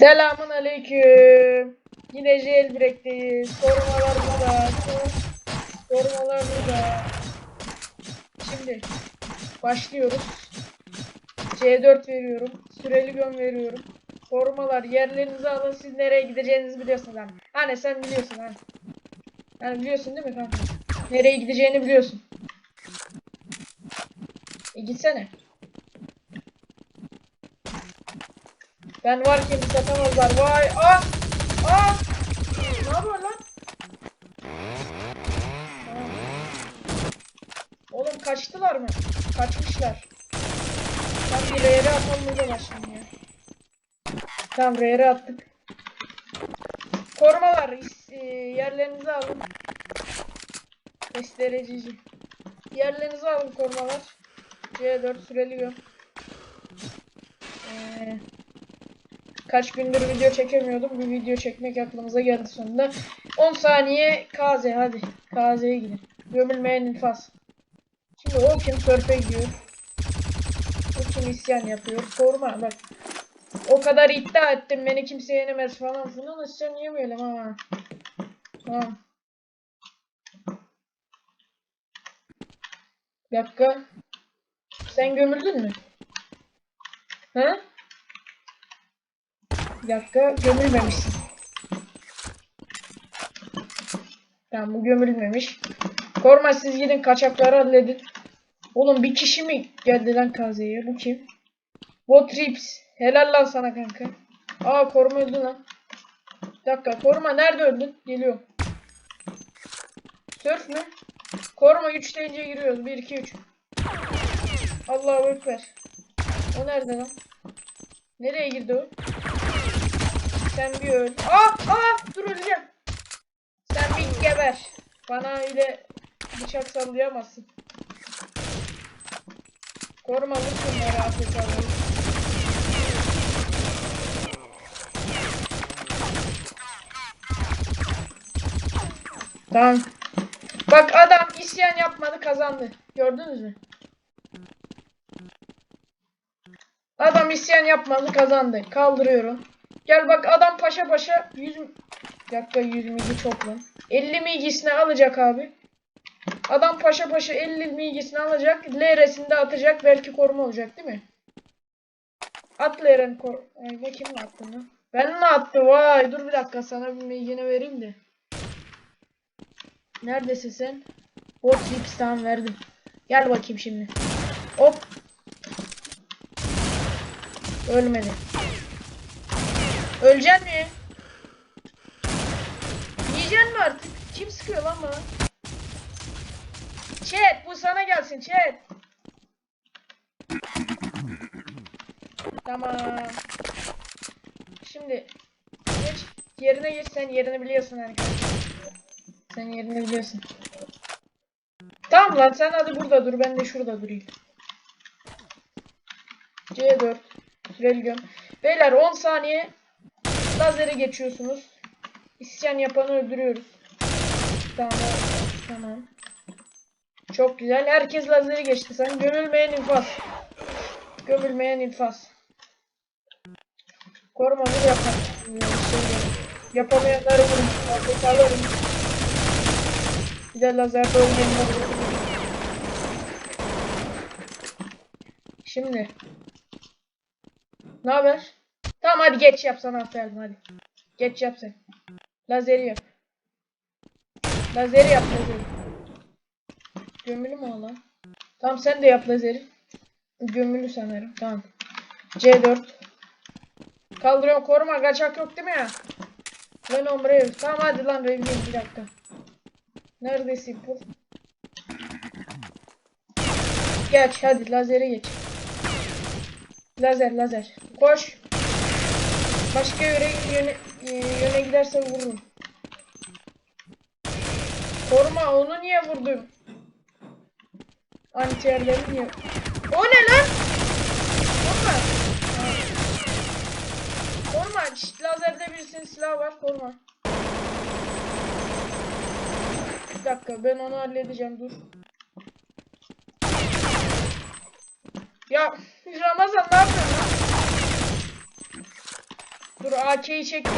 Selamun aleyküm. Yine jailbreak'teyiz. Korumalar burada. Korumalar burada. Şimdi başlıyoruz. C4 veriyorum. Süreli göm veriyorum. Korumalar yerlerinizi alın. Siz nereye gideceğinizi biliyorsunuz hani. Hani sen biliyorsun hani. Yani biliyorsun değil mi kanka? Nereye gideceğini biliyorsun. E gitsene. Ben varken bir satamazlar. Vay ah ah. Ne yapıyor lan? Oğlum kaçtılar mı? Kaçmışlar. Ben bir R'ye atalım öyle başlayayım ya. Tamam R'ye attık. Korumalar e, yerlerinizi alın. Göstericici. Yerlerinizi alın korumalar. C4 süreli gö. Kaç gündür video çekemiyordum. Bir video çekmek aklımıza geldi sonunda. 10 saniye KZ hadi. KZ'ye gidin. Gömülmeyen infaz. Şimdi o kim sörfe gidiyor. O kim isyan yapıyor. Koruma bak. O kadar iddia ettim beni kimse yenemez falan filan. İsyan yemeyelim ha. Tamam. Bir dakika. Sen gömüldün mü? Ha? Dakika gömülmemişsin. Tamam bu gömülmemiş. Korma siz gidin kaçakları halledin. Oğlum bir kişi mi geldi lan kazeye? Bu kim? Botrips. Helal lan sana kanka. Aa koruma öldü lan. Bir dakika koruma nerede öldün? Geliyor. Sörf mü? Koruma 3 deyince giriyoruz. 1 2 3. Allahu ekber. O nerede lan? Nereye girdi o? Sen bir öl. Aa, aa, dur öleceğim. Sen bir geber. Bana öyle bıçak sallayamazsın. Koruma vursun ya Afrikalı. Tamam. Bak adam isyan yapmadı kazandı. Gördünüz mü? Adam isyan yapmadı kazandı. Kaldırıyorum. Gel bak adam paşa paşa 100 mi- Bir dakika 100 migi çok lan. 50 migisini alacak abi. Adam paşa paşa 50 migisini alacak. LR'sini de atacak. Belki koruma olacak değil mi? At LR'nin kor... Ay ne kim attı lan? Ben mi attı? Vay dur bir dakika sana bir migini vereyim de. Neredesin sen? Bot Lips tamam verdim. Gel bakayım şimdi. Hop. Ölmedi. Öleceksin mi? Yiyeceksin mi artık? Kim sıkıyor lan bana? Chat bu sana gelsin chat. Tamam. Şimdi geç yerine geç sen yerini biliyorsun arkadaşlar. Sen yerini biliyorsun. Tamam lan sen hadi burada dur ben de şurada durayım. C4 Süreli göm. Beyler 10 saniye lazeri geçiyorsunuz. İsyan yapanı öldürüyoruz. Tamam. Tamam. Çok güzel. Herkes lazeri geçti. Sen gömülmeyen infaz. Gömülmeyen infaz. Korumamı yapar. Şey, yapamayanları vurun. Afrikalı Bir de vurun. Şimdi. Ne haber? Tamam hadi geç yap sana aferin hadi. Geç yap sen. Lazeri yap. Lazeri yap lazeri. Gömülü mü o lan? Tamam sen de yap lazeri. Gömülü sanırım. Tamam. C4. Kaldırıyorum koruma kaçak yok değil mi ya? Venom Rev. Tamam hadi lan Rev'liyim bir dakika. Neredesin bu? Geç hadi lazeri geç. Lazer lazer. Koş. Başka yöne, yöne, e, yöne giderse vururum. Koruma onu niye vurdum? Antiyerleri niye? O ne lan? Koruma. Koruma. şşt, lazerde birisinin silahı var. Koruma. Bir dakika ben onu halledeceğim dur. Ya Ramazan ne yapıyorsun lan? Dur AK'yi çektim.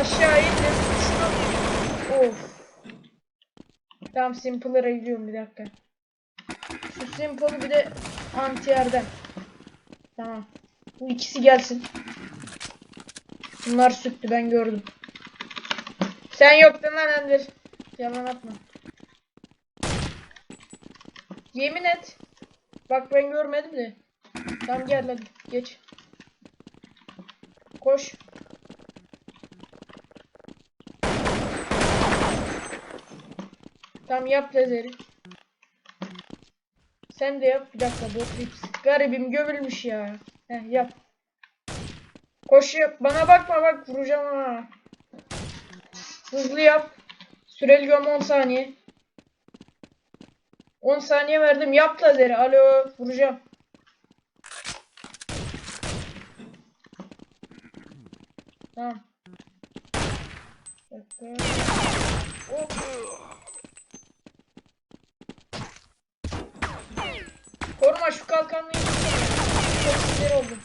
Aşağı indim. Şunu. Of. Tamam Simple'a gidiyorum bir dakika. Şu Simple bir de anti yerden. Tamam. Bu ikisi gelsin. Bunlar süttü ben gördüm. Sen yoktun lan Ender. Yalan atma. Yemin et. Bak ben görmedim de. Tamam gel hadi geç. Koş. Tamam yap lazeri. Sen de yap. Bir dakika bot lips. Garibim gömülmüş ya. Heh yap. Koş yap. Bana bakma bak vuracağım ha. Hızlı yap. Süreli göm 10 saniye. 10 saniye verdim. Yap lazeri. Alo. Vuracağım. Tamam. Dakika. Hop. Koruma şu kalkanlığı yıksana. Sinir oldum.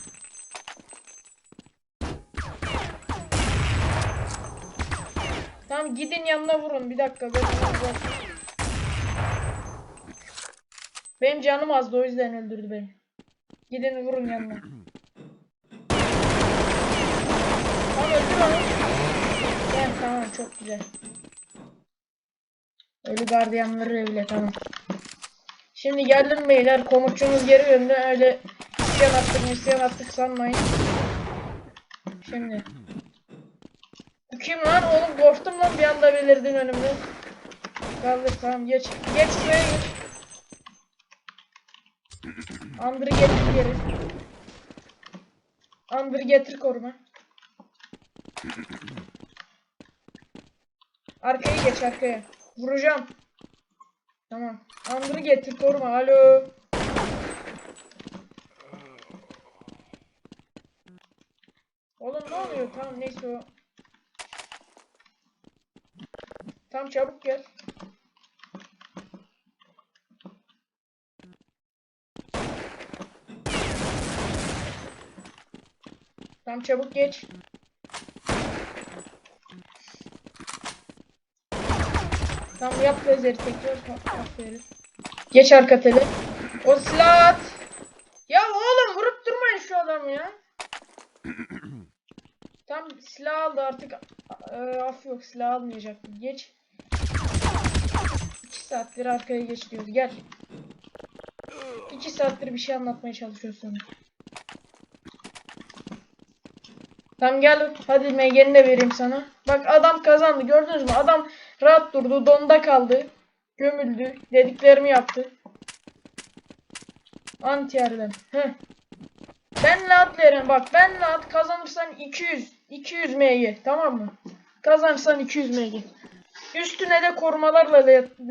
Tamam gidin yanına vurun. Bir dakika. Benim canım azdı o yüzden öldürdü beni. Gidin vurun yanına. Tamam öldür onu. Gel tamam çok güzel. Ölü gardiyanları evle tamam. Şimdi geldim beyler komutçumuz geri döndü öyle isyan attık isyan attık sanmayın. Şimdi. Bu kim lan oğlum korktum lan bir anda belirdin önümde. Kaldır tamam geç. Geç şuraya geç. Andır'ı getir geri. Andır'ı getir koruma. Arkaya geç arkaya. Vuracağım. Tamam. Andır'ı getir koruma. Alo. Oğlum ne oluyor? Tamam neyse o. Tamam çabuk gel. Tamam çabuk geç. Tamam yap lazeri tekrar. Aferin. Geç arka tele. O silah. Ya oğlum vurup durmayın şu adamı ya. Tam silah aldı artık. E, af yok silah almayacaktı. Geç. 2 saattir arkaya geç diyoruz. Gel. 2 saattir bir şey anlatmaya çalışıyorsun. Tamam gel hadi MG'ni de vereyim sana. Bak adam kazandı gördünüz mü? Adam rahat durdu donda kaldı. Gömüldü. Dediklerimi yaptı. Anti yerden. Heh. Ben lat verin bak ben lat kazanırsan 200 200 MG tamam mı? Kazanırsan 200 MG. Üstüne de korumalarla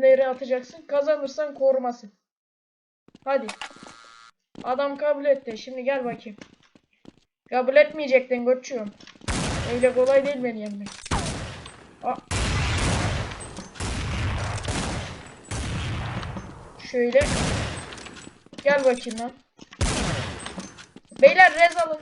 leri atacaksın. Kazanırsan koruması. Hadi. Adam kabul etti. Şimdi gel bakayım. Kabul etmeyecektin koçum. Öyle kolay değil beni yenmek. Şöyle. Gel bakayım lan. Beyler rez alın.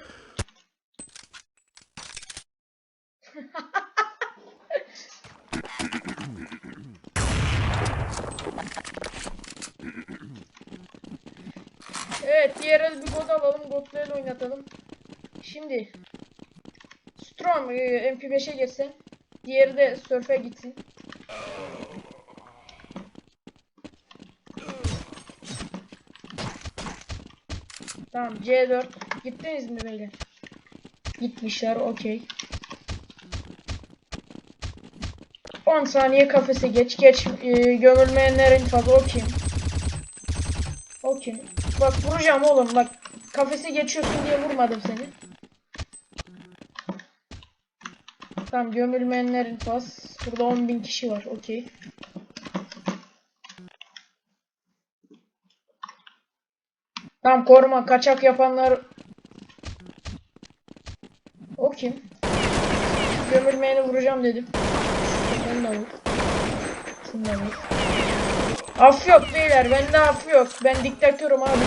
Evet diğer bir god alalım. God'la el oynatalım. Şimdi Storm e, MP5'e geçsin. Diğeri de Surf'e gitsin. Tamam C4. Gittiniz mi beyler? Gitmişler okey. 10 saniye kafese geç. Geç e, gömülmeyenlerin tabi o kim? O kim? Bak vuracağım oğlum bak. Kafese geçiyorsun diye vurmadım seni. Tamam gömülmeyenlerin pas. Burada 10.000 kişi var okey. Tamam koruma kaçak yapanlar O kim? Gömülmeyeni vuracağım dedim. Şunu da vur. Da vur. Af yok beyler bende af yok. Ben diktatörüm abi.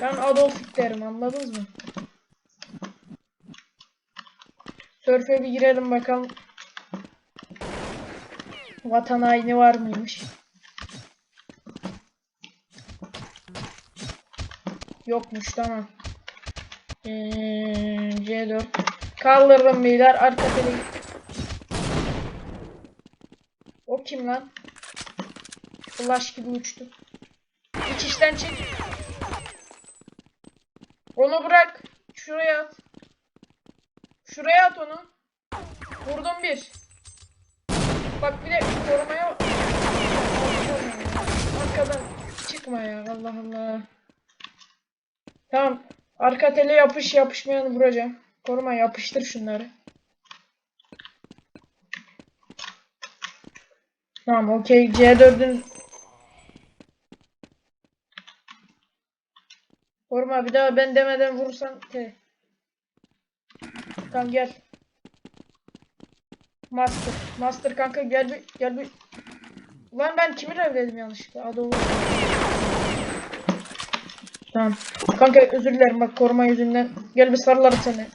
Ben Adolf Hitler'im anladınız mı? Sörfe bir girelim bakalım. Vatan haini var mıymış? Yokmuş tamam. Ee, C4. Kaldırdım beyler arka tele. O kim lan? Flash gibi uçtu. İç işten çek. Onu bırak. Şuraya at. Şuraya at onu. Vurdum bir. Bak bir de korumaya Arkadan çıkma ya Allah Allah. Tamam. Arka tele yapış yapışmayanı vuracağım. Koruma yapıştır şunları. Tamam okey C4'ün Koruma bir daha ben demeden vurursan te. Tamam gel. Master. Master kanka gel bir gel bir. Lan ben kimi revledim yanlışlıkla? Adı. Tamam. Kanka özür dilerim bak koruma yüzünden. Gel bir sarılarım seni.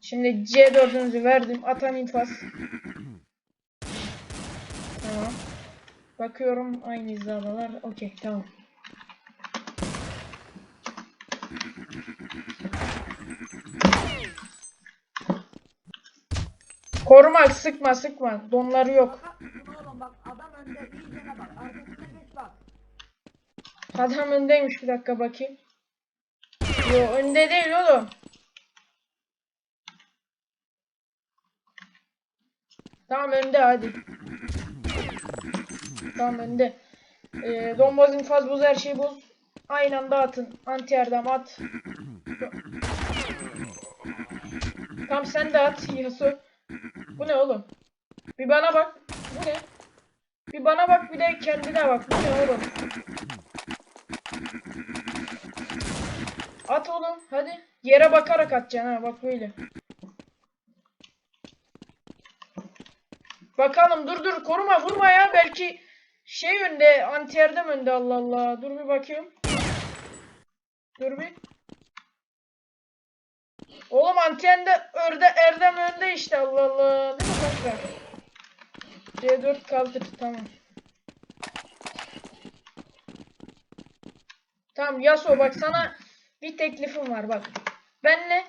Şimdi C4'ünüzü verdim. Atan infaz. Tamam. Bakıyorum aynı hizadalar. Okey tamam. Koruma sıkma sıkma. Donları yok. Bak, Oğlum bak adam önde. Adam öndeymiş bir dakika bakayım. Yo önde değil oğlum. Tamam önde hadi. Tamam önde. Ee, donbaz infaz boz her şeyi boz. Aynı anda atın. Anti erdem at. Tamam sen de at Yasu. Bu ne oğlum? Bir bana bak. Bu ne? Bir bana bak bir de kendine bak. Bu ne oğlum? At oğlum hadi. Yere bakarak atacaksın ha bak böyle. Bakalım dur dur koruma vurma ya belki şey önde anti erdem önde Allah Allah. Dur bir bakayım. Dur bir. Oğlum anti erde örde erdem önde işte Allah Allah. Değil mi kanka? C4 kaldır tamam. Tamam Yaso bak sana bir teklifim var bak. Benle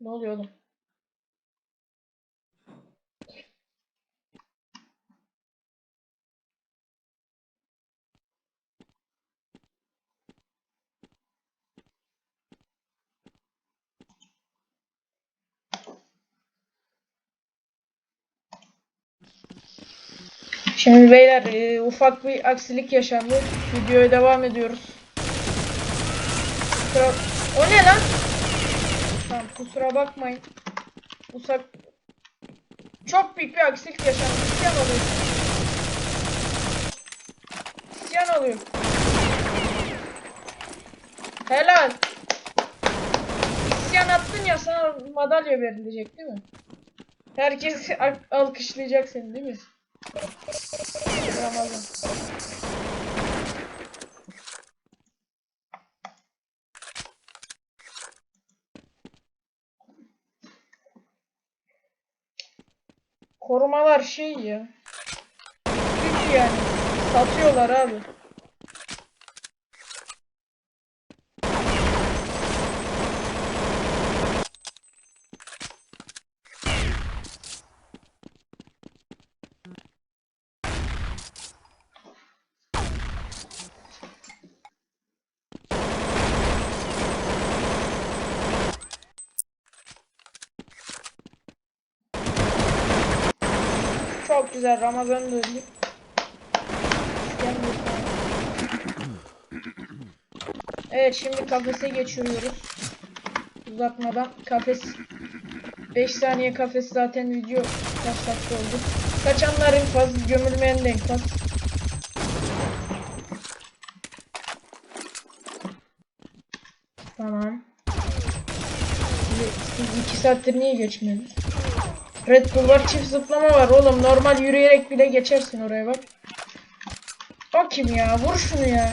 ne oluyor oğlum? Şimdi beyler e, ufak bir aksilik yaşandı. Videoya devam ediyoruz. Kusura... O ne lan? Tamam kusura bakmayın. Usak... Çok büyük bir aksilik yaşandı. İsyan oluyor. İsyan oluyor. Helal. İsyan attın ya sana madalya verilecek değil mi? Herkes al- alkışlayacak seni değil mi? Ramazan. Korumalar şey ya. Güç yani. Satıyorlar abi. Çok güzel Ramazan bakalım. Evet şimdi kafese geçiyoruz. Uzatmadan kafes 5 saniye kafes zaten video kaç dakika oldu. Kaçanlar infaz, gömülmeyen de infaz. Tamam. Şimdi Siz 2 saattir niye geçmiyorsunuz? Red Bull var çift zıplama var oğlum normal yürüyerek bile geçersin oraya bak. Kim ya vur şunu ya.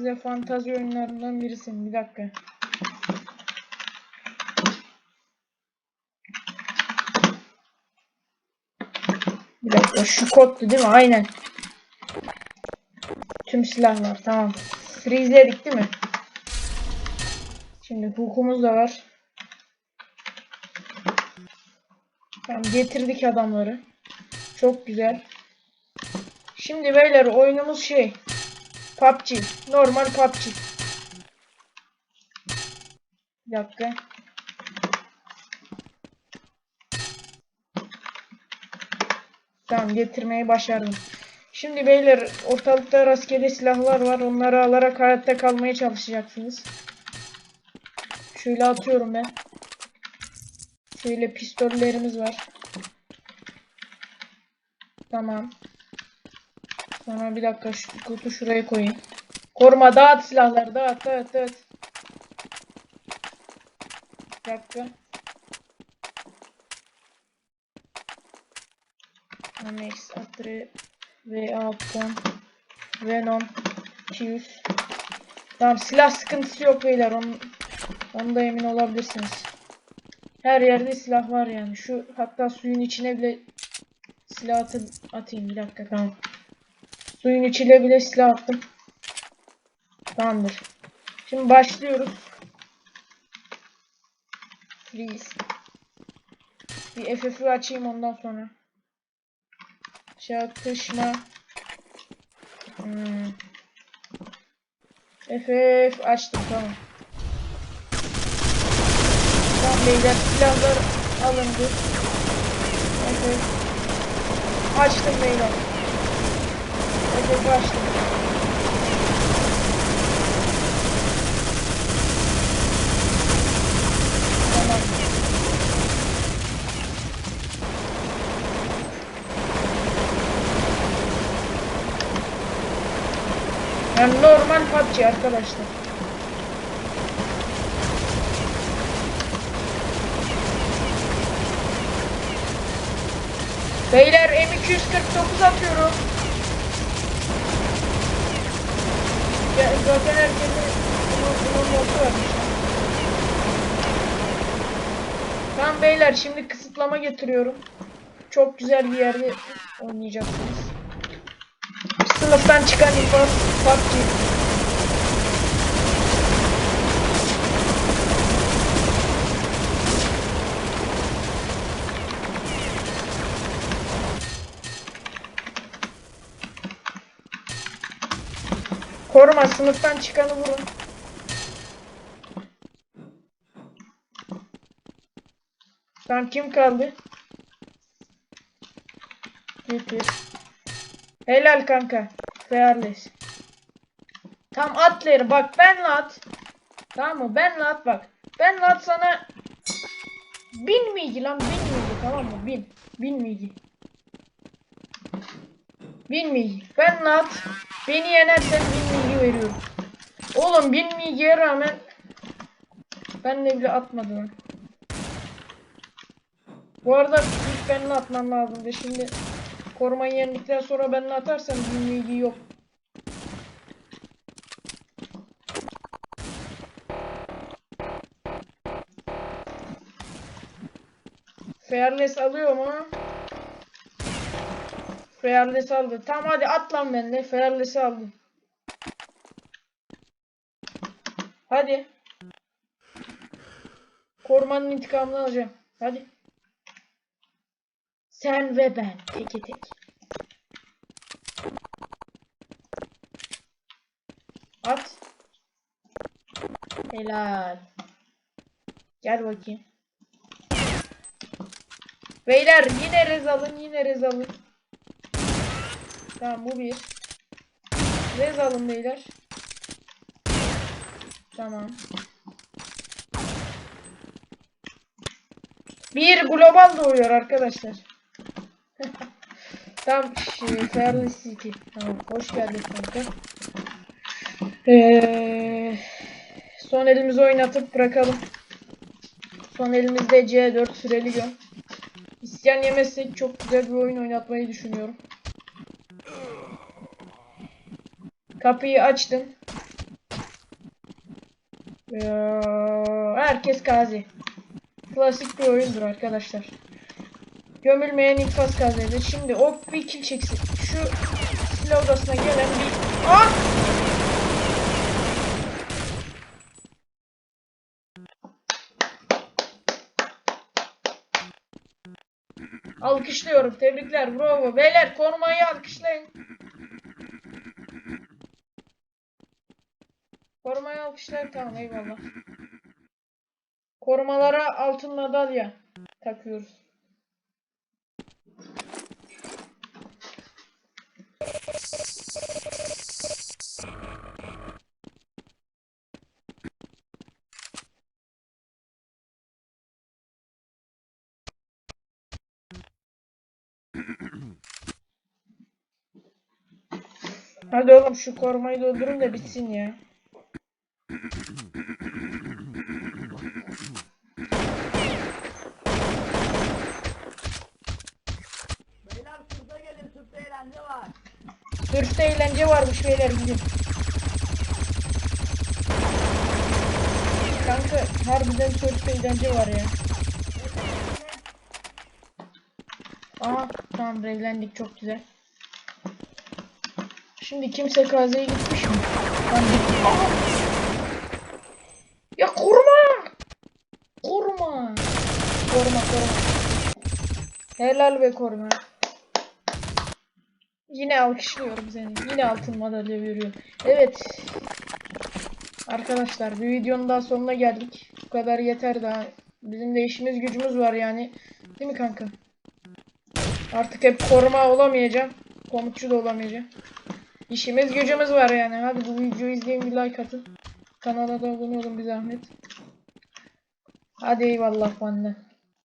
Size fantazi oyunlarından birisini. Bir dakika. Bir dakika şu koddu değil mi? Aynen. Tüm silahlar tamam. Freeze'ledik değil mi? Şimdi hukumuz da var. Tamam getirdik adamları. Çok güzel. Şimdi beyler oyunumuz şey. PUBG. Normal PUBG. Bir dakika. Tamam getirmeyi başardım. Şimdi beyler ortalıkta rastgele silahlar var. Onları alarak hayatta kalmaya çalışacaksınız. Şöyle atıyorum ben. Şöyle pistollerimiz var. Tamam. Sonra bir dakika şu kutu şuraya koyayım. Koruma dağıt silahları dağıt dağıt dağıt. Bir dakika. Amex Atre ve Alkan Venom 200 Tamam silah sıkıntısı yok beyler onun, onda emin olabilirsiniz. Her yerde silah var yani. Şu hatta suyun içine bile silah atayım bir dakika tamam. Suyun içine bile silah attım. Tamamdır. Şimdi başlıyoruz. Freeze. Bir FF'i açayım ondan sonra. Çatışma. Hmm. FF açtım tamam. Tamam beyler silahlar alındı. FF. Açtım beyler. Yani normal PUBG arkadaşlar. Beyler M249 atıyorum. Zaten herkesin. Tamam beyler şimdi kısıtlama getiriyorum. Çok güzel bir yerde oynayacaksınız. Sınıftan çıkan infaz PUBG. Koruma sınıftan çıkanı vurun. Tamam kim kaldı? Getir. Helal kanka. Fearless. Tam atları bak benle at. Tamam mı? Benle at bak. Benle at sana bin miydi lan bin miydi tamam mı? Bin. Bin miydi? Bin miydi? Benle at. Beni yenersen bin miydi veriyorum. Oğlum bin migiye rağmen benle bile atmadı lan. Bu arada ilk benle atmam lazımdı. Şimdi korumayı yendikten sonra benle atarsam bin migi yok. Fearless alıyor mu? Fearless aldı. Tamam hadi at lan bende. Fearless aldı. Hadi. Korumanın intikamını alacağım. Hadi. Sen ve ben. Teke tek. At. Helal. Gel bakayım. Beyler yine rez alın yine rez alın. Tamam bu bir. Rez alın beyler. Tamam. Bir global doğuyor arkadaşlar. Tamam şey, Fairly City. Tamam hoş geldin kanka. Ee, son elimizi oynatıp bırakalım. Son elimizde C4 süreli gün. İsyan yemezsek çok güzel bir oyun oynatmayı düşünüyorum. Kapıyı açtım. Ee, herkes gazi. Klasik bir oyundur arkadaşlar. Gömülmeyen infaz kazandı. Şimdi o bir kill çeksin. Şu silah odasına gelen bir... Ah! Alkışlıyorum. Tebrikler. Bravo. Beyler korumayı alkışlayın. Korumayı alkışlayın. Tamam eyvallah. Korumalara altın madalya takıyoruz. Hadi oğlum şu korumayı doldurun da bitsin ya. Beyler sırta gelin sırtta eğlence var. Sürfte eğlence varmış beyler gidin. Kanka harbiden sürfte eğlence var ya. Aha tamam evlendik çok güzel. Şimdi kimse kazaya gitmiş mi? Aha! Ya koruma! Koruma! Koruma koruma. Helal be koruma. Yine alkışlıyorum seni. Yine altın madalya veriyorum. Evet. Arkadaşlar bir videonun daha sonuna geldik. Bu kadar yeter daha. Bizim de işimiz gücümüz var yani. Değil mi kanka? Artık hep koruma olamayacağım. Komutçu da olamayacağım. İşimiz gücümüz var yani. Hadi bu videoyu izleyin bir like atın. Kanala da abone olun bir zahmet. Hadi eyvallah benden.